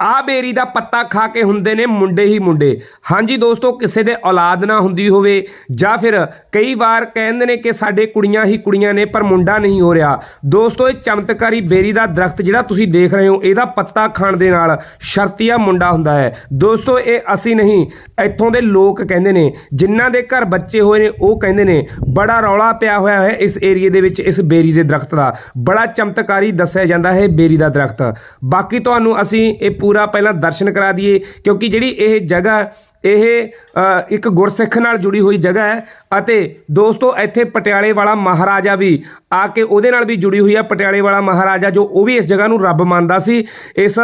ਆ ਬੇਰੀ ਦਾ ਪੱਤਾ ਖਾ ਕੇ ਹੁੰਦੇ ਨੇ ਮੁੰਡੇ ਹੀ ਮੁੰਡੇ। ਹਾਂਜੀ ਦੋਸਤੋ, ਕਿਸੇ ਦੇ ਔਲਾਦ ਨਾ ਹੁੰਦੀ ਹੋਵੇ ਜਾਂ ਫਿਰ ਕਈ ਵਾਰ ਕਹਿੰਦੇ ਨੇ ਕਿ ਸਾਡੇ ਕੁੜੀਆਂ ਹੀ ਕੁੜੀਆਂ ਨੇ, ਪਰ ਮੁੰਡਾ ਨਹੀਂ ਹੋ ਰਿਹਾ। ਦੋਸਤੋ, ਇਹ ਚਮਤਕਾਰੀ ਬੇਰੀ ਦਾ ਦਰਖਤ ਜਿਹੜਾ ਤੁਸੀਂ ਦੇਖ ਰਹੇ ਹੋ, ਇਹਦਾ ਪੱਤਾ ਖਾਣ ਦੇ ਨਾਲ ਸ਼ਰਤੀਆ ਮੁੰਡਾ ਹੁੰਦਾ ਹੈ। ਦੋਸਤੋ, ਇਹ ਅਸੀਂ ਨਹੀਂ, ਇੱਥੋਂ ਦੇ ਲੋਕ ਕਹਿੰਦੇ ਨੇ, ਜਿਨ੍ਹਾਂ ਦੇ ਘਰ ਬੱਚੇ ਹੋਏ ਨੇ, ਉਹ ਕਹਿੰਦੇ ਨੇ, ਬੜਾ ਰੌਲਾ ਪਿਆ ਹੋਇਆ ਹੈ ਇਸ ਏਰੀਏ ਦੇ ਵਿੱਚ, ਇਸ ਬੇਰੀ ਦੇ ਦਰਖਤ ਦਾ। ਬੜਾ ਚਮਤਕਾਰੀ ਦੱਸਿਆ ਜਾਂਦਾ ਹੈ ਬੇਰੀ ਦਾ ਦਰਖਤ। ਬਾਕੀ ਤੁਹਾਨੂੰ ਅਸੀਂ ਇਹ ਪੂਰਾ ਪਹਿਲਾਂ ਦਰਸ਼ਨ ਕਰਾ ਦਈਏ ਕਿਉਂਕਿ ਜਿਹੜੀ ਇਹ ਜਗ੍ਹਾ ਇਹ ਇੱਕ ਗੁਰਸਿੱਖ ਨਾਲ ਜੁੜੀ ਹੋਈ ਜਗ੍ਹਾ ਹੈ ਅਤੇ ਦੋਸਤੋ ਇੱਥੇ ਪਟਿਆਲੇ ਵਾਲਾ ਮਹਾਰਾਜਾ ਵੀ ਆ ਕੇ ਉਹਦੇ ਨਾਲ ਵੀ ਜੁੜੀ ਹੋਈ ਹੈ ਪਟਿਆਲੇ ਵਾਲਾ ਮਹਾਰਾਜਾ ਜੋ ਉਹ ਵੀ ਇਸ ਜਗ੍ਹਾ ਨੂੰ ਰੱਬ ਮੰਨਦਾ ਸੀ। ਇਸ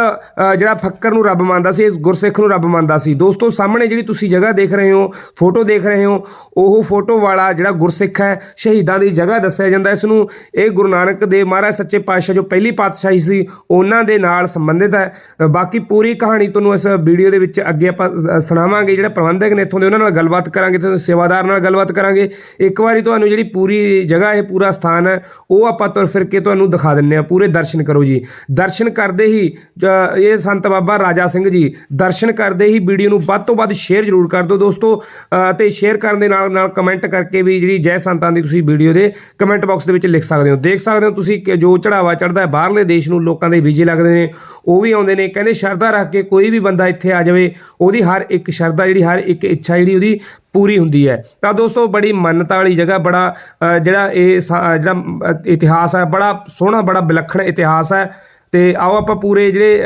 ਜਿਹੜਾ ਫੱਕਰ ਨੂੰ ਰੱਬ ਮੰਨਦਾ ਸੀ, ਇਸ ਗੁਰਸਿੱਖ ਨੂੰ ਰੱਬ ਮੰਨਦਾ ਸੀ। ਦੋਸਤੋ ਸਾਹਮਣੇ ਜਿਹੜੀ ਤੁਸੀਂ ਜਗ੍ਹਾ ਦੇਖ ਰਹੇ ਹੋ, ਫੋਟੋ ਦੇਖ ਰਹੇ ਹੋ, ਉਹ ਫੋਟੋ ਵਾਲਾ ਜਿਹੜਾ ਗੁਰਸਿੱਖ ਹੈ, ਸ਼ਹੀਦਾਂ ਦੀ ਜਗ੍ਹਾ ਦੱਸਿਆ ਜਾਂਦਾ। ਇਸ ਨੂੰ ਇਹ ਗੁਰੂ ਨਾਨਕ ਦੇਵ ਮਹਾਰਾਜ ਸੱਚੇ ਪਾਤਸ਼ਾਹ ਜੋ ਪਹਿਲੀ ਪਾਤਸ਼ਾਹੀ ਸੀ, ਉਹਨਾਂ ਦੇ ਨਾਲ ਸੰਬੰਧਿਤ ਹੈ। ਬਾਕੀ ਪੂਰੀ ਕਹਾਣੀ ਤੁਹਾਨੂੰ ਇਸ ਵੀਡੀਓ ਦੇ ਵਿੱਚ ਅੱਗੇ ਆਪਾਂ ਸੁਣਾਵਾਂਗੇ। ਸੁਣਾਵਾਂਗੇ ਜਿਹੜੇ ਪ੍ਰਬੰਧਕ ਨੇ ਇੱਥੋਂ ਦੇ ਉਹਨਾਂ ਨਾਲ ਗੱਲਬਾਤ ਕਰਾਂਗੇ ਤੇ ਸੇਵਾਦਾਰ ਨਾਲ ਗੱਲਬਾਤ ਕਰਾਂਗੇ। ਇੱਕ ਵਾਰੀ ਤੁਹਾਨੂੰ ਜਿਹੜੀ ਪੂਰੀ ਜਗ੍ਹਾ ਇਹ ਪੂਰਾ ਸਥਾਨ ਹੈ ਉਹ ਆਪਾਂ ਤੁਰ ਫਿਰ ਕੇ ਤੁਹਾਨੂੰ ਦਿਖਾ ਦਿੰਨੇ ਆ ਪੂਰੇ ਦਰਸ਼ਨ ਕਰੋ ਜੀ। ਦਰਸ਼ਨ ਕਰਦੇ ਹੀ ਇਹ ਸੰਤ ਬਾਬਾ ਰਾਜਾ ਸਿੰਘ ਜੀ ਦਰਸ਼ਨ ਕਰਦੇ ਹੀ ਵੀਡੀਓ ਨੂੰ ਵੱਧ ਤੋਂ ਵੱਧ ਸ਼ੇਅਰ ਜ਼ਰੂਰ ਕਰ ਦਿਓ ਦੋਸਤੋ। ਅ, ਤੇ ਸ਼ੇਅਰ ਕਰਨ ਦੇ ਨਾਲ ਨਾਲ ਕਮੈਂਟ ਕਰਕੇ ਵੀ ਜਿਹੜੀ ਜੈ ਸੰਤਾਂ ਦੀ ਤੁਸੀਂ ਵੀਡੀਓ ਦੇ ਕਮੈਂਟ ਬਾਕਸ ਦੇ ਵਿੱਚ ਲਿਖ ਸਕਦੇ ਹੋ। ਦੇਖ ਸਕਦੇ ਹੋ ਤੁਸੀਂ ਕਿ ਜੋ ਚੜਾਵਾ ਚੜਦਾ ਹੈ ਬਾਹਰਲੇ ਦੇਸ਼ ਨੂੰ ਲੋਕਾਂ ਦੇ ਵੀਜ਼ੇ ਲੱਗਦੇ ਨੇ ਉਹ ਵੀ ਆਉਂਦੇ ਨੇ। ਕਹਿੰਦੇ ਸ਼ਰਧਾ ਰੱਖ ਕੇ ਕੋਈ ਵੀ ਬੰਦਾ ਇੱਥੇ ਆ ਜਾਵੇ ਉਹਦੀ ਹਰ ਇੱਕ ਸ਼ਰਧਾ ਜਿਹੜੀ ਹਰ ਇੱਕ ਇੱਛਾ ਜਿਹੜੀ ਉਹਦੀ ਪੂਰੀ ਹੁੰਦੀ ਹੈ। ਤਾਂ ਦੋਸਤੋ ਬੜੀ ਮੰਨਤਾ ਵਾਲੀ ਜਗ੍ਹਾ, ਬੜਾ ਜਿਹੜਾ ਇਹ ਸਾ- ਜਿਹੜਾ ਇਤਿਹਾਸ ਹੈ, ਬੜਾ ਸੋਹਣਾ, ਬੜਾ ਵਿਲੱਖਣ ਇਤਿਹਾਸ ਹੈ। ਤੇ ਆਓ ਆਪਾਂ ਪੂਰੇ ਜਿਹੜੇ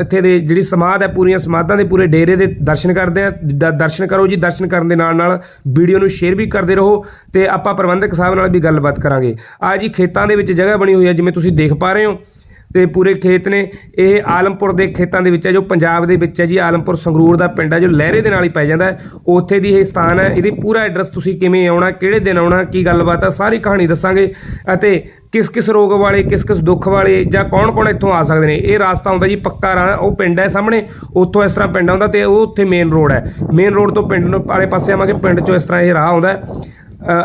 ਇੱਥੇ ਦੇ ਜਿਹੜੀ ਸਮਾਧ ਹੈ, ਪੂਰੀਆਂ ਸਮਾਧਾਂ ਦੇ ਪੂਰੇ ਡੇਰੇ ਦੇ ਦਰਸ਼ਨ ਕਰਦੇ ਆ ਦਰਸ਼ਨ ਕਰੋ ਜੀ, ਦਰਸ਼ਨ ਕਰਨ ਦੇ ਨਾਲ ਨਾਲ ਵੀਡੀਓ ਨੂੰ ਸ਼ੇਅਰ ਵੀ ਕਰਦੇ ਰਹੋ ਤੇ ਆਪਾਂ ਪ੍ਰਬੰਧਕ ਸਾਹਿਬ ਨਾਲ ਵੀ ਗੱਲਬਾਤ ਕਰਾਂਗੇ। ਆ ਜੀ ਖੇਤਾਂ ਦੇ ਵਿੱਚ ਜਗ੍ਹਾ ਬਣੀ ਹੋਈ ਹੈ, ਜਿਵੇਂ ਤੁਸੀਂ ਦੇਖ ਪਾ ਰਹੇ ਹੋ। ਤੇ ਪੂਰੇ ਖੇਤ ਨੇ। ਇਹ ਆਲਮਪੁਰ ਦੇ ਖੇਤਾਂ ਦੇ ਵਿੱਚ ਹੈ, ਜੋ ਪੰਜਾਬ ਦੇ ਵਿੱਚ ਹੈ ਜੀ। ਆਲਮਪੁਰ ਸੰਗਰੂਰ ਦਾ ਪਿੰਡ ਹੈ, ਜੋ ਲਹਿਰੇ ਦੇ ਨਾਲ ਹੀ ਪੈ ਜਾਂਦਾ ਹੈ। ਉੱਥੇ ਦੀ ਇਹ ਸਥਾਨ ਹੈ। ਇਹਦੀ ਪੂਰਾ ਐਡਰੈਸ ਤੁਸੀਂ ਕਿਵੇਂ ਆਉਣਾ, ਕਿਹੜੇ ਦਿਨ ਆਉਣਾ, ਕੀ ਗੱਲਬਾਤ ਹੈ, ਸਾਰੀ ਕਹਾਣੀ ਦੱਸਾਂਗੇ। ਅਤੇ ਕਿਸ ਕਿਸ ਰੋਗ ਵਾਲੇ ਕਿਸ ਕਿਸ ਦੁੱਖ ਵਾਲੇ ਜਾਂ ਕੌਣ ਕੌਣ ਇੱਥੋਂ ਆ ਸਕਦੇ ਨੇ, ਇਹ ਰਾਸਤਾ ਆਉਂਦਾ ਜੀ ਪੱਕਾ ਰਾਹ, ਉਹ ਪਿੰਡ ਹੈ ਸਾਹਮਣੇ। ਉੱਥੋਂ ਇਸ ਤਰ੍ਹਾਂ ਪਿੰਡ ਆਉਂਦਾ ਤੇ ਉਹ ਉੱਥੇ ਮੇਨ ਰੋਡ ਹੈ। ਮੇਨ ਰੋਡ ਤੋਂ ਪਿੰਡ ਨੂੰ ਆਲੇ ਪਾਸੇ ਆਵਾਂਗੇ, ਪਿੰਡ ਚੋਂ ਇਸ ਤਰ੍ਹਾਂ ਇਹ ਰਾਹ ਆਉਂਦਾ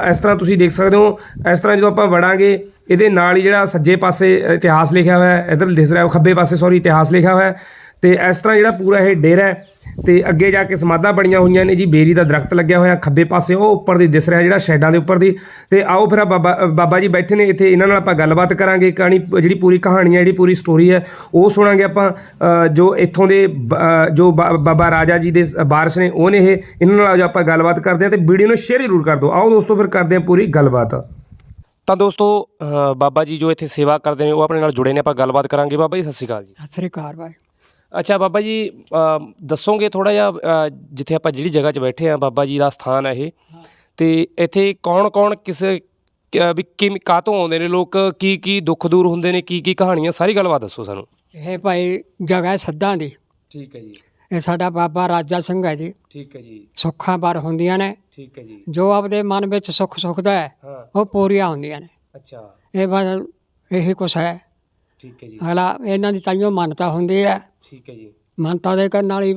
ਇਸ ਤਰ੍ਹਾਂ ਤੁਸੀਂ ਦੇਖ ਸਕਦੇ ਹੋ। ਇਸ ਤਰ੍ਹਾਂ ਜਦੋਂ ਆਪਾਂ ਵੜਾਂਗੇ, ਇਹਦੇ ਨਾਲ ਹੀ ਜਿਹੜਾ ਸੱਜੇ ਪਾਸੇ ਇਤਿਹਾਸ ਲਿਖਿਆ ਹੋਇਆ ਹੈ, ਇਧਰ ਦਿਸ ਰਿਹਾ ਖੱਬੇ ਪਾਸੇ ਸੌਰੀ ਇਤਿਹਾਸ ਲਿਖਿਆ ਹੋਇਆ ਹੈ। ਤੇ ਇਸ ਤਰ੍ਹਾਂ ਜਿਹੜਾ ਪੂਰਾ ਇਹ ਡੇਰਾ ਹੈ ਤੇ ਅੱਗੇ ਜਾ ਕੇ ਸਮਾਧਾਂ ਬਣੀਆਂ ਹੋਈਆਂ ਨੇ ਜੀ। ਬੇਰੀ ਦਾ ਦਰਖਤ ਲੱਗਿਆ ਹੋਇਆ ਖੱਬੇ ਪਾਸੇ ਉਹ ਉੱਪਰ ਦੀ ਦਿਸ ਰਿਹਾ ਜਿਹੜਾ ਸ਼ੈਡਾਂ ਦੇ ਉੱਪਰ ਦੀ। ਤੇ ਆਓ ਫਿਰ ਬਾਬਾ ਬਾਬਾ ਜੀ ਬੈਠੇ ਨੇ ਇੱਥੇ ਇਹਨਾਂ ਨਾਲ ਆਪਾਂ ਗੱਲਬਾਤ ਕਰਾਂਗੇ। ਕਹਾਣੀ ਜਿਹੜੀ ਪੂਰੀ ਕਹਾਣੀ ਹੈ ਜਿਹੜੀ ਪੂਰੀ ਸਟੋਰੀ ਹੈ ਉਹ ਸੁਣਾਂਗੇ ਆਪਾਂ। ਜੋ ਇੱਥੋਂ ਦੇ ਜੋ ਬਾਬਾ ਰਾਜਾ ਜੀ ਦੇ ਵਾਰਸ ਨੇ ਉਹ ਨੇ ਇਹ ਇਹਨਾਂ ਨਾਲ ਅੱਜ ਆਪਾਂ ਗੱਲਬਾਤ ਕਰਦੇ ਹਾਂ ਤੇ ਵੀਡੀਓ ਨੂੰ ਸ਼ੇਅਰ ਜ਼ਰੂਰ ਕਰ ਦਿਓ। ਆਓ ਦੋਸਤੋ ਫਿਰ ਕਰਦੇ ਹਾਂ ਪੂਰੀ ਗੱਲਬਾਤ। ਤਾਂ ਦੋਸਤੋ ਬਾਬਾ ਜੀ ਜੋ ਇੱਥੇ ਸੇਵਾ ਕਰਦੇ ਨੇ ਉਹ ਆਪਣੇ ਨਾਲ ਜੁੜੇ ਨੇ। ਆਪਾਂ ਗੱਲਬਾਤ ਕਰਾਂਗੇ। ਬਾਬਾ ਜੀ ਸਤਿ ਸ਼੍ਰੀ ਅਕਾਲ ਜੀ। ਸਤਿ ਸ੍ਰੀ ਅਕਾਲ ਭਾਈ ਅੱਛਾ ਬਾਬਾ ਜੀ ਅ, ਦੱਸੋਗੇ ਥੋੜਾ ਜਿਹਾ ਅ, ਜਿੱਥੇ ਆਪਾਂ ਜਿਹੜੀ ਜਗ੍ਹਾ 'ਚ ਬੈਠੇ ਆ ਬਾਬਾ ਜੀ ਦਾ ਸਥਾਨ ਹੈ ਇਹ? ਤੇ ਇੱਥੇ ਕੌਣ-ਕੌਣ ਕਿਸ ਕ- ਵੀ ਕਿਵੇਂ ਕਾਤੋਂ ਆਉਂਦੇ ਨੇ ਲੋਕ? ਕੀ ਕੀ ਦੁੱਖ ਦੂਰ ਹੁੰਦੇ ਨੇ? ਕੀ ਕੀ ਕਹਾਣੀਆਂ? ਸਾਰੀ ਗੱਲਬਾਤ ਦੱਸੋ ਸਾਨੂੰ। ਇਹ ਭਾਈ ਜਗ੍ਹਾ ਹੈ ਸੱਦਾਂ ਦੀ। ਠੀਕ ਹੈ ਜੀ। ਇਹ ਸਾਡਾ ਬਾਬਾ ਰਾਜਾ ਸਿੰਘ ਹੈ ਜੀ। ਠੀਕ ਹੈ ਜੀ। ਸੁੱਖਾਂ ਪਰ ਹੁੰਦੀਆਂ ਨੇ। ਠੀਕ ਹੈ ਜੀ। ਜੋ ਆਪਦੇ ਮਨ ਵਿੱਚ ਸੁੱਖ ਸੁਖਦਾ ਹੈ ਹਾਂ। ਉਹ ਪੂਰੀਆਂ ਹੁੰਦੀਆਂ ਨੇ। ਅੱਛਾ। ਇਹ ਬਸ ਇਹੀ ਕੁਛ ਹੈ। ਠੀਕ ਹੈ ਜੀ। ਅਗਲਾ ਇਹਨਾਂ ਦੀ ਤਾਈਓ ਮੰਨਤਾ ਹੁੰਦੀ ਹੈ। ਠੀਕ ਹੈ ਜੀ। ਮੰਨਤਾ ਦੇ ਕਰਨ ਹੀ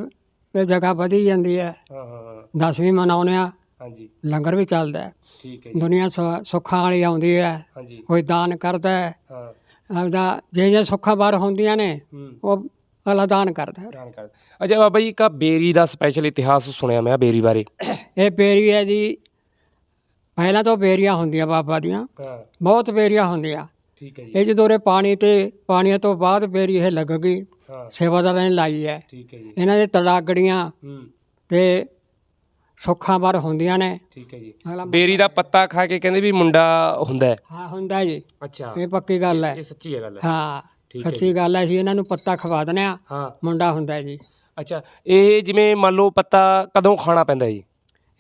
ਇਹ ਜਗ੍ਹਾ ਵਧੀ ਜਾਂਦੀ ਹੈ। ਹਾਂ ਹਾਂ ਹਾਂ। ਦਸਵੀਂ ਮਨਾਉਂਦੇ ਆ ਹਾਂਜੀ। ਲੰਗਰ ਵੀ ਚੱਲਦਾ ਹੈ। ਠੀਕ ਹੈ ਜੀ। ਦੁਨੀਆ ਸੁ- ਸੁੱਖਾਂ ਵਾਲੀ ਆਉਂਦੀ ਹੈ। ਹਾਂਜੀ। ਕੋਈ ਦਾਨ ਕਰਦਾ ਹੈ। ਹਾਂ। ਆਪਦਾ ਜੇ ਜੇ ਸੁੱਖਾਂ ਬਾਰ ਹੁੰਦੀਆਂ ਨੇ ਹੂੰ। ਉਹ ਅਗਲਾ ਦਾਨ ਕਰਦਾ ਹੈ। ਧਿਆਨ ਕਰ ਅੱਛਾ ਬਾਬਾ ਜੀ ਕਾ ਬੇਰੀ ਦਾ ਸਪੈਸ਼ਲ ਇਤਿਹਾਸ ਸੁਣਿਆ ਮੈਂ ਬੇਰੀ ਬਾਰੇ। ਇਹ ਬੇਰੀ ਹੈ ਜੀ ਪਹਿਲਾਂ ਤਾਂ ਬੇਰੀਆਂ ਹੁੰਦੀਆਂ ਬਾਬਾ ਦੀਆਂ। ਹਾਂ। ਬਹੁਤ ਬੇਰੀਆਂ ਹੁੰਦੀਆਂ। ਠੀਕ ਹੈ ਜੀ। ਇਹ ਜਦੋਂ ਇਹ ਪਾਣੀ ਤੇ ਪਾਣੀ ਤੋਂ ਬਾਅਦ ਬੇਰੀ ਇਹ ਲੱਗ ਗਈ ਹਾਂ ਸੇਵਾਦਾਰਾਂ ਨੇ ਲਾਈ ਹੈ। ਠੀਕ ਹੈ ਜੀ। ਇਹਨਾਂ ਦੇ ਤੜਾਗੜੀਆਂ ਹੂੰ। ਤੇ ਸੁੱਖਾਂ ਬਾਰ ਹੁੰਦੀਆਂ ਨੇ। ਠੀਕ ਹੈ ਜੀ। ਅਗਲਾ ਬੇਰੀ ਦਾ ਪੱਤਾ ਖਾ ਕੇ ਕਹਿੰਦੇ ਵੀ ਮੁੰਡਾ ਹੁੰਦਾ ਹੈ। ਹਾਂ ਹੁੰਦਾ ਜੀ। ਅੱਛਾ। ਇਹ ਪੱਕੀ ਗੱਲ ਹੈ। ਇਹ ਸੱਚੀ ਹੈ ਗੱਲ ਹਾਂ। ਠੀਕ ਹੈ ਸੱਚੀ ਗੱਲ ਹੈ ਜੀ ਇਹਨਾਂ ਨੂੰ ਪੱਤਾ ਖਵਾ ਦਨੇ ਆ ਹਾਂ। ਮੁੰਡਾ ਹੁੰਦਾ ਜੀ। ਅੱਛਾ ਇਹ ਜਿਵੇਂ ਮੰਨ ਲਓ ਪੱਤਾ ਕਦੋਂ ਖਾਣਾ ਪੈਂਦਾ ਜੀ?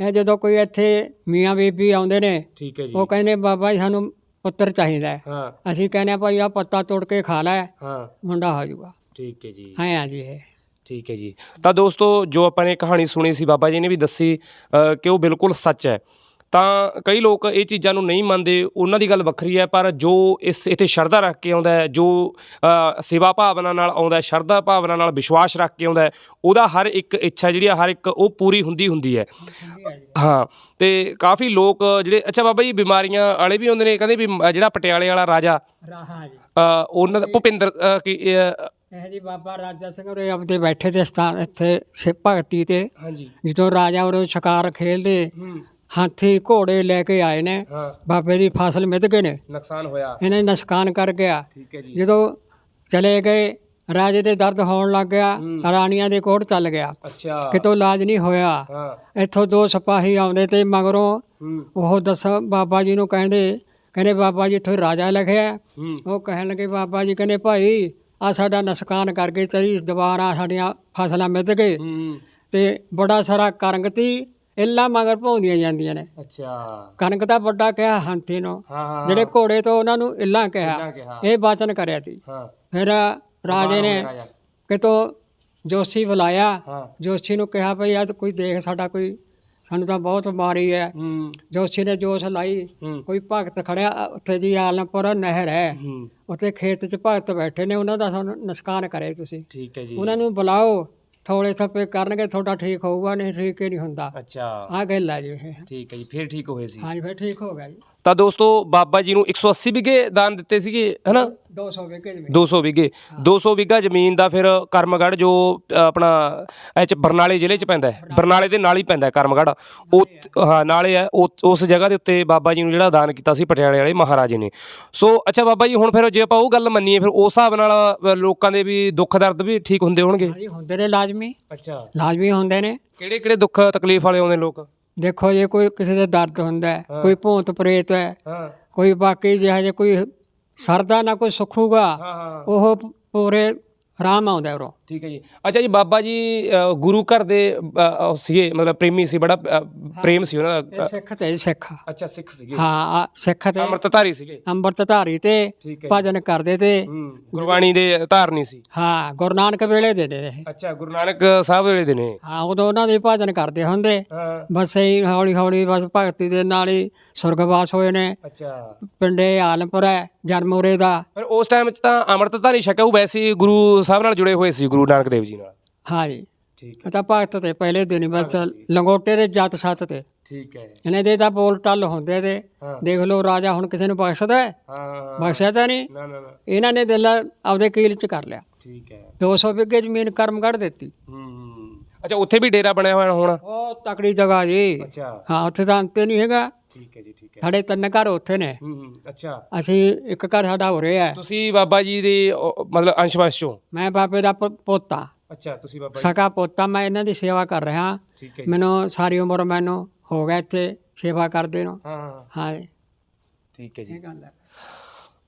ਇਹ ਜਦੋਂ ਕੋਈ ਇੱਥੇ ਮੀਆਂ ਬੀਬੀ ਆਉਂਦੇ ਨੇ ਠੀਕ ਹੈ ਜੀ। ਉਹ ਕਹਿੰਦੇ ਬਾਬਾ ਜੀ ਸਾਨੂੰ ਪੁੱਤਰ ਚਾਹੀਦਾ ਹੈ। ਹਾਂ। ਅਸੀਂ ਕਹਿੰਦੇ ਆ ਭਾਈ ਆ ਪੱਤਾ ਤੋੜ ਕੇ ਖਾ ਲੈ। ਹਾਂ। ਮੁੰਡਾ ਹੋ ਜਾਊਗਾ। ਠੀਕ ਹੈ ਜੀ। ਐਂ ਆ ਜੀ ਇਹ। ਠੀਕ ਹੈ ਜੀ। ਤਾਂ ਦੋਸਤੋ ਜੋ ਆਪਾਂ ਨੇ ਕਹਾਣੀ ਸੁਣੀ ਸੀ ਬਾਬਾ ਜੀ ਨੇ ਵੀ ਦੱਸੀ ਅ, ਕਿ ਉਹ ਬਿਲਕੁਲ ਸੱਚ ਹੈ। ਤਾਂ ਕਈ ਲੋਕ ਇਹ ਚੀਜ਼ਾਂ ਨੂੰ ਨਹੀਂ ਮੰਨਦੇ ਉਹਨਾਂ ਦੀ ਗੱਲ ਵੱਖਰੀ ਹੈ ਪਰ ਜੋ ਇਸ ਇੱਥੇ ਸ਼ਰਧਾ ਰੱਖ ਕੇ ਆਉਂਦਾ ਹੈ ਜੋ ਸੇਵਾ ਭਾਵਨਾ ਨਾਲ ਆਉਂਦਾ ਹੈ ਸ਼ਰਧਾ ਭਾਵਨਾ ਨਾਲ ਵਿਸ਼ਵਾਸ ਰੱਖ ਕੇ ਆਉਂਦਾ ਹੈ ਉਹਦਾ ਹਰ ਇੱਕ ਇੱਛਾ ਜਿਹੜੀ ਹਰ ਇੱਕ ਉਹ ਪੂਰੀ ਹੁੰਦੀ ਹੁੰਦੀ ਹੈ। ਹਾਂ ਤੇ ਕਾਫੀ ਲੋਕ ਜਿਹੜੇ ਅੱਛਾ ਬਾਬਾ ਜੀ ਬਿਮਾਰੀਆਂ ਵਾਲੇ ਵੀ ਹੁੰਦੇ ਨੇ ਕਹਿੰਦੇ ਵੀ ਜਿਹੜਾ ਪਟਿਆਲੇ ਵਾਲਾ ਰਾਜਾ ਰਾਹਾ ਜੀ। ਉਹਨਾਂ ਦਾ ਭੁਪਿੰਦਰ ਕੀ, ਇਹ ਜੀ ਬਾਬਾ ਰਾਜਾ ਸਿੰਘ ਉਰੇ ਆਪਦੇ ਬੈਠੇ ਤੇ ਸਥਾਨ ਇੱਥੇ ਸਿ ਭਗਤੀ ਤੇ ਹਾਂਜੀ। ਜਦੋਂ ਰਾਜਾ ਉਰੇ ਸ਼ਿਕਾਰ ਖੇਲਦੇ ਹੂੰ। ਹਾਥੀ ਘੋੜੇ ਲੈ ਕੇ ਆਏ ਨੇ। ਹਾਂ। ਬਾਬੇ ਦੀ ਫਸਲ ਮਿੱਧ ਗਏ ਨੇ। ਨੁਕਸਾਨ ਹੋਇਆ। ਇਹਨੇ ਨਸਕਾਨ ਕਰ ਗਿਆ। ਠੀਕ ਹੈ ਜੀ। ਜਦੋਂ ਚਲੇ ਗਏ ਰਾਜੇ ਦੇ ਦਰਦ ਹੋਣ ਲੱਗ ਗਿਆ। ਰਾਣੀਆਂ ਦੇ ਕੋਟ ਚੱਲ ਗਿਆ। ਅੱਛਾ। ਕਿਤੋਂ ਇਲਾਜ ਨਹੀਂ ਹੋਇਆ। ਹਾਂ। ਇੱਥੋਂ ਦੋ ਸਿਪਾਹੀ ਆਉਂਦੇ ਤੇ ਮਗਰੋਂ ਹੂੰ। ਉਹ ਦੱਸ ਬਾਬਾ ਜੀ ਨੂੰ ਕਹਿੰਦੇ ਕਹਿੰਦੇ ਬਾਬਾ ਜੀ ਇੱਥੋਂ ਰਾਜਾ ਲਿਖਿਆ ਹੂੰ। ਉਹ ਕਹਿਣ ਲੱਗੇ ਬਾਬਾ ਜੀ ਕਹਿੰਦੇ ਭਾਈ ਆ ਸਾਡਾ ਨਸਕਾਨ ਕਰਕੇ ਤੇਰੀ ਦੁਬਾਰਾ ਸਾਡੀਆਂ ਫਸਲਾਂ ਮਿੱਧ ਗਏ। ਹੂੰ। ਤੇ ਬੜਾ ਸਾਰਾ ਕਰੰਗਤੀ ਇੱਲਾ ਮਗਰ ਪਾਉਂਦੀਆਂ ਜਾਂਦੀਆਂ ਨੇ। ਅੱਛਾ। ਕਣਕ ਦਾ ਵੱਡਾ ਕਿਹਾ ਹੰਤੀ ਨੂੰ। ਹਾਂ ਹਾਂ ਜਿਹੜੇ ਘੋੜੇ ਤੋਂ ਉਹਨਾਂ ਨੂੰ ਇੱਲਾ ਕਿਹਾ। ਇਹ ਬਾਚਨ ਕਰਿਆ ਸੀ। ਫਿਰ ਰਾਜੇ ਨੇ। ਕਿਤੋਂ ਜੋਸ਼ੀ ਬੁਲਾਇਆ। ਜੋਸ਼ੀ ਨੂੰ ਕਿਹਾ ਭਈ ਆ ਕੋਈ ਦੇਖ ਸਾਡਾ ਕੋਈ ਸਾਨੂੰ ਤਾਂ ਬਹੁਤ ਮਾਰੀ ਹੈ। ਜੋਸ਼ੀ ਨੇ ਜੋਸ਼ ਲਾਈ। ਕੋਈ ਭਗਤ ਖੜਿਆ ਉੱਥੇ ਜੀ ਆਲਮਪੁਰ ਨਹਿਰ ਹੈ। ਹੂੰ। ਉੱਥੇ ਖੇਤ 'ਚ ਭਗਤ ਬੈਠੇ ਨੇ। ਉਹਨਾਂ ਦਾ ਸਾਨੂੰ ਨਸਕਾਨ ਕਰੇ ਤੁਸੀਂ। ਠੀਕ ਹੈ ਜੀ। ਉਹਨਾਂ ਨੂੰ ਬੁਲਾਓ। ਥੋੜੇ ਥੱਪੇ ਕਰਨਗੇ ਤੁਹਾਡਾ ਠੀਕ ਹੋਊਗਾ ਨਹੀਂ ਠੀਕ ਹੀ ਨਹੀਂ ਹੁੰਦਾ। ਅੱਛਾ। ਆ ਗੱਲ ਹੈ ਜੀ। ਇਹ ਠੀਕ ਹੈ ਜੀ ਫਿਰ ਠੀਕ ਹੋਏ ਸੀ। ਹਾਂਜੀ ਫਿਰ ਠੀਕ ਹੋ ਗਿਆ ਜੀ। ਤਾਂ ਦੋਸਤੋ ਬਾਬਾ ਜੀ ਨੂੰ 180 ਵਿਗੇ ਦਾਨ ਦਿੱਤੇ ਸੀਗੇ ਹਨਾ? 200 ਵਿਗੇ ਜ਼ਮੀਨ। 200 ਵਿਗੇ 200 ਵਿਗਾ ਜ਼ਮੀਨ ਦਾ ਫਿਰ ਕਰਮਗੜ ਜੋ ਆਪਣਾ ਇਹ ਚ ਬਰਨਾਲੇ ਜ਼ਿਲ੍ਹੇ ਚ ਪੈਂਦਾ ਹੈ। ਬਰਨਾਲੇ। ਦੇ ਨਾਲ ਹੀ ਪੈਂਦਾ ਹੈ ਕਰਮਗੜ ਉਹ ਹਾਂ। ਨਾਲੇ ਹੈ ਉਸ ਜਗ੍ਹਾ ਦੇ ਉੱਤੇ ਬਾਬਾ ਜੀ ਨੂੰ ਜਿਹੜਾ ਦਾਨ ਕੀਤਾ ਸੀ ਪਟਿਆਲੇ ਵਾਲੇ ਮਹਾਰਾਜੇ ਨੇ। ਸੋ ਅੱਛਾ ਬਾਬਾ ਜੀ ਹੁਣ ਫਿਰ ਜੇ ਆਪਾਂ ਉਹ ਗੱਲ ਮੰਨੀਏ ਫਿਰ ਉਸ ਹਿਸਾਬ ਨਾਲ ਲੋਕਾਂ ਦੇ ਵੀ ਦੁੱਖ ਦਰਦ ਵੀ ਠੀਕ ਹੁੰਦੇ ਹੋਣਗੇ? ਹੁੰਦੇ ਨੇ ਲਾਜ਼ਮੀ। ਅੱਛਾ। ਲਾਜ਼ਮੀ ਹੁੰਦੇ ਨੇ। ਕਿਹੜੇ ਕਿਹੜੇ ਦੁੱਖ ਤਕਲੀਫ ਵਾਲੇ ਆਉਂਦੇ ਲੋਕ? ਦੇਖੋ ਜੇ ਕੋਈ ਕਿਸੇ ਦੇ ਦਰਦ ਹੁੰਦਾ ਹੈ, ਕੋਈ ਭੂਤ ਪ੍ਰੇਤ ਹੈ ਹਾਂ। ਕੋਈ ਬਾਕੀ ਜਿਹਾ ਜੇ ਕੋਈ ਸਰਦਾ ਨਾ ਕੋਈ ਸੁਖੂਗਾ ਹਾਂ ਹਾਂ। ਉਹ ਪੂਰੇ ਆਰਾਮ ਆਉਂਦਾ ਉਰੋਂ। ਠੀਕ ਹੈ ਜੀ। ਅੱਛਾ ਜੀ ਬਾਬਾ ਜੀ ਅ, ਗੁਰੂ ਘਰ ਦੇ ਅ, ਉਹ ਸੀਗੇ ਮਤਲਬ ਪ੍ਰੇਮੀ ਸੀ ਬੜਾ ਅ, ਪ੍ਰੇਮ ਸੀ ਉਹਨਾਂ ਦਾ ਇਹ ਸਿੱਖ ਤੇ ਸਿੱਖ। ਅੱਛਾ ਸਿੱਖ ਸੀਗੇ। ਹਾਂ ਆ ਸਿੱਖ ਤੇ। ਅੰਮ੍ਰਿਤਧਾਰੀ ਸੀਗੇ। ਅੰਮ੍ਰਿਤ ਧਾਰੀ ਤੇ ਠੀਕ ਹੈ ਭਜਨ ਕਰਦੇ ਤੇ। ਹੂੰ ਗੁਰਬਾਣੀ ਦੇ ਧਾਰਨੀ ਸੀ। ਹਾਂ ਗੁਰੂ ਨਾਨਕ ਵੇਲੇ ਦੇ ਦੇ ਇਹ। ਅੱਛਾ ਗੁਰੂ ਨਾਨਕ ਸਾਹਿਬ ਵੇਲੇ ਦੇ ਨੇ। ਹਾਂ ਉਦੋਂ ਉਹਨਾਂ ਦੇ ਭਜਨ ਕਰਦੇ ਹੁੰਦੇ। ਹਾਂ। ਬਸ ਹੀ ਹੌਲੀ ਹੌਲੀ ਬਸ ਭਗਤੀ ਦੇ ਨਾਲ ਹੀ ਸੁਰਗਵਾਸ ਹੋਏ ਨੇ। ਅੱਛਾ। ਪਿੰਡੇ ਆਲਮਪੁਰ ਹੈ ਜਨਮੋਰੇ ਦਾ। ਪਰ ਉਸ ਟਾਈਮ 'ਚ ਤਾਂ ਅੰਮ੍ਰਿਤਧਾਰੀ ਉਹ ਵੈਸੇ ਹੀ ਗੁਰੂ ਸਾਹਿਬ ਨਾਲ ਜੁੜੇ ਹੋਏ ਸੀ ਗੁਰੂ ਨਾਨਕ ਦੇਵ ਜੀ ਨਾਲ। ਹਾਂ ਜੀ ਠੀਕ ਇਹ ਤਾਂ ਭਗਤ ਤੇ ਪਹਿਲੇ ਦਿਨ ਹੀ ਬਸ ਲੰਗੋਟੇ ਦੇ ਜੱਤ ਸੱਤ ਤੇ। ਠੀਕ ਹੈ। ਇਹਨੇ ਦੇ ਤਾਂ ਬੋਲ ਟੱਲ ਹੁੰਦੇ ਤੇ। ਹਾਂ। ਦੇਖ ਲਓ ਰਾਜਾ ਹੁਣ ਕਿਸੇ ਨੂੰ ਬਖਸ਼ਦਾ ਹੈ। ਹਾਂ। ਬਖਸ਼ਿਆ ਤਾਂ ਨਹੀਂ। ਨਾ ਨਾ ਨਾ। ਇਹਨਾਂ ਨੇ ਦਿਲ ਆਪਦੇ ਕੀਲ ਚ ਕਰ ਲਿਆ। ਠੀਕ ਹੈ। 200 ਵਿਗੇ ਜ਼ਮੀਨ ਕਰਮ ਕੱਢ ਦਿੱਤੀ। ਹੂੰ ਅੱਛਾ ਉੱਥੇ ਵੀ ਡੇਰਾ ਬਣਿਆ ਹੋਇਆ ਹੋਣਾ? ਉਹ ਤਕੜੀ ਜਗ੍ਹਾ ਜੀ। ਅੱਛਾ। ਹਾਂ ਉੱਥੇ ਤਾਂ ਅੰਤ ਹੀ ਨਹੀਂ ਹੈਗਾ। ਠੀਕ ਹੈ ਜੀ ਠੀਕ ਹੈ। ਸਾਡੇ ਤਿੰਨ ਘਰ ਉੱਥੇ ਨੇ। ਹੂੰ ਹੂੰ ਅੱਛਾ। ਅਸੀਂ ਇੱਕ ਘਰ ਸਾਡਾ ਹੋ ਰਿਹਾ ਹੈ। ਤੁਸੀਂ ਬਾਬਾ ਜੀ ਦੇ ਉਹ, ਮਤਲਬ ਅੰਸ਼ਵੰਸ਼ ਚੋਂ? ਮੈਂ ਬਾਬੇ ਦਾ ਪ- ਪੋਤਾ। ਅੱਛਾ ਤੁਸੀਂ ਬਾਬਾ ਜੀ ਸਕਾ ਪੋਤਾ ਮੈਂ ਇਹਨਾਂ ਦੀ ਸੇਵਾ ਕਰ ਰਿਹਾ। ਠੀਕ ਹੈ ਜੀ। ਮੈਨੂੰ ਸਾਰੀ ਉਮਰ ਮੈਨੂੰ ਹੋ ਗਿਆ ਇੱਥੇ ਸੇਵਾ ਕਰਦੇ ਨੂੰ। ਹਾਂ ਹਾਂ ਹਾਂ। ਠੀਕ ਹੈ ਜੀ। ਇਹ ਗੱਲ ਹੈ।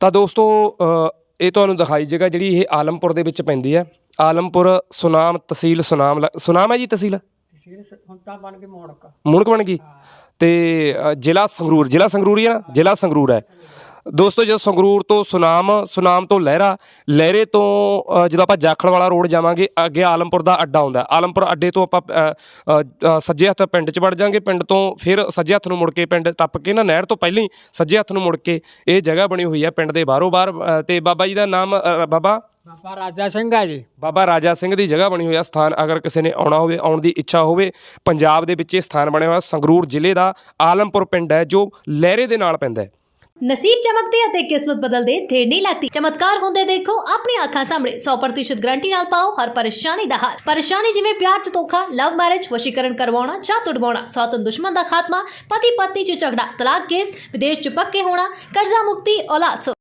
ਤਾਂ ਦੋਸਤੋ ਅ, ਇਹ ਤੁਹਾਨੂੰ ਦਿਖਾਈ ਜਗ੍ਹਾ ਜਿਹੜੀ ਇਹ ਆਲਮਪੁਰ ਦੇ ਵਿੱਚ ਪੈਂਦੀ ਹੈ। ਆਲਮਪੁਰ ਸੁਨਾਮ ਤਹਿਸੀਲ ਸੁਨਾਮ ਲ- ਸੁਨਾਮ ਹੈ ਜੀ ਤਹਿਸੀਲ? ਹੁਣ ਤਾਂ ਬਣ ਕੇ ਮੋੜਕ। ਮੁਣਕ ਬਣ ਗਈ? ਤੇ ਅ, ਜ਼ਿਲ੍ਹਾ ਸੰਗਰੂਰ ਜ਼ਿਲ੍ਹਾ ਸੰਗਰੂਰ ਹੀ ਹੈ ਨਾ ਜ਼ਿਲ੍ਹਾ ਸੰਗਰੂਰ ਹੈ ਦੋਸਤੋ ਜਦੋਂ ਸੰਗਰੂਰ ਤੋਂ ਸੁਨਾਮ ਸੁਨਾਮ ਤੋਂ ਲਹਿਰਾ ਲਹਿਰੇ ਤੋਂ ਅ, ਜਦੋਂ ਆਪਾਂ ਜਾਖੜ ਵਾਲਾ ਰੋਡ ਜਾਵਾਂਗੇ ਅੱਗੇ ਆਲਮਪੁਰ ਦਾ ਅੱਡਾ ਆਉਂਦਾ ਹੈ। ਆਲਮਪੁਰ ਅੱਡੇ ਤੋਂ ਆਪਾਂ ਅ, ਅ, ਅ, ਸੱਜੇ ਹੱਥ ਪਿੰਡ 'ਚ ਵੜ ਜਾਾਂਗੇ ਪਿੰਡ ਤੋਂ ਫਿਰ ਸੱਜੇ ਹੱਥ ਨੂੰ ਮੁੜ ਕੇ ਪਿੰਡ ਟੱਪ ਕੇ ਨਾ ਨਹਿਰ ਤੋਂ ਪਹਿਲਾਂ ਹੀ ਸੱਜੇ ਹੱਥ ਨੂੰ ਮੁੜ ਕੇ ਇਹ ਜਗ੍ਹਾ ਬਣੀ ਹੋਈ ਹੈ ਪਿੰਡ ਦੇ ਬਾਹਰੋਂ ਬਾਹਰ ਅ, ਤੇ ਬਾਬਾ ਜੀ ਦਾ ਨਾਮ ਅ, ਬਾਬਾ ਬਾਬਾ ਰਾਜਾ ਸਿੰਘ ਆ ਜੀ। ਬਾਬਾ ਰਾਜਾ ਸਿੰਘ ਦੀ ਜਗ੍ਹਾ ਬਣੀ ਹੋਈ ਆ ਸਥਾਨ ਅਗਰ ਕਿਸੇ ਨੇ ਆਉਣਾ ਹੋਵੇ ਆਉਣ ਦੀ ਇੱਛਾ ਹੋਵੇ ਪੰਜਾਬ ਦੇ ਵਿੱਚ ਇਹ ਸਥਾਨ ਬਣਿਆ ਹੋਇਆ ਸੰਗਰੂਰ ਜ਼ਿਲ੍ਹੇ ਦਾ ਆਲਮਪੁਰ ਪਿੰਡ ਹੈ ਜੋ ਲਹਿਰੇ ਦੇ ਨਾਲ ਪੈਂਦਾ ਹੈ। ਨਸੀਬ ਚਮਕਦੇ ਅਤੇ ਕਿਸਮਤ ਬਦਲਦੇ ਦੇਰ ਨਹੀਂ ਲੱਗਦੀ। ਚਮਤਕਾਰ ਹੁੰਦੇ ਦੇਖੋ ਆਪਣੀ ਅੱਖਾਂ ਸਾਹਮਣੇ। 100% ਗਾਰੰਟੀ ਨਾਲ ਪਾਓ ਹਰ ਪਰੇਸ਼ਾਨੀ ਦਾ ਹੱਲ ਪਰੇਸ਼ਾਨੀ ਜਿਵੇਂ ਪਿਆਰ ਚ ਧੋਖਾ ਲਵ ਮੈਰਿਜ ਵਸ਼ੀਕਰਨ ਕਰਵਾਉਣਾ ਜਾਂ ਤੁੜਵਾਉਣਾ ਸੌਤਨ ਦੁਸ਼ਮਣ ਦਾ ਖਾਤਮਾ ਪਤੀ ਪਤਨੀ ਚ ਝਗੜਾ ਤਲਾਕ ਕੇਸ ਵਿਦੇਸ਼ ਚ ਪੱਕੇ ਹੋਣਾ ਕਰਜ਼ਾ ਮੁਕਤੀ ਔਲਾਦ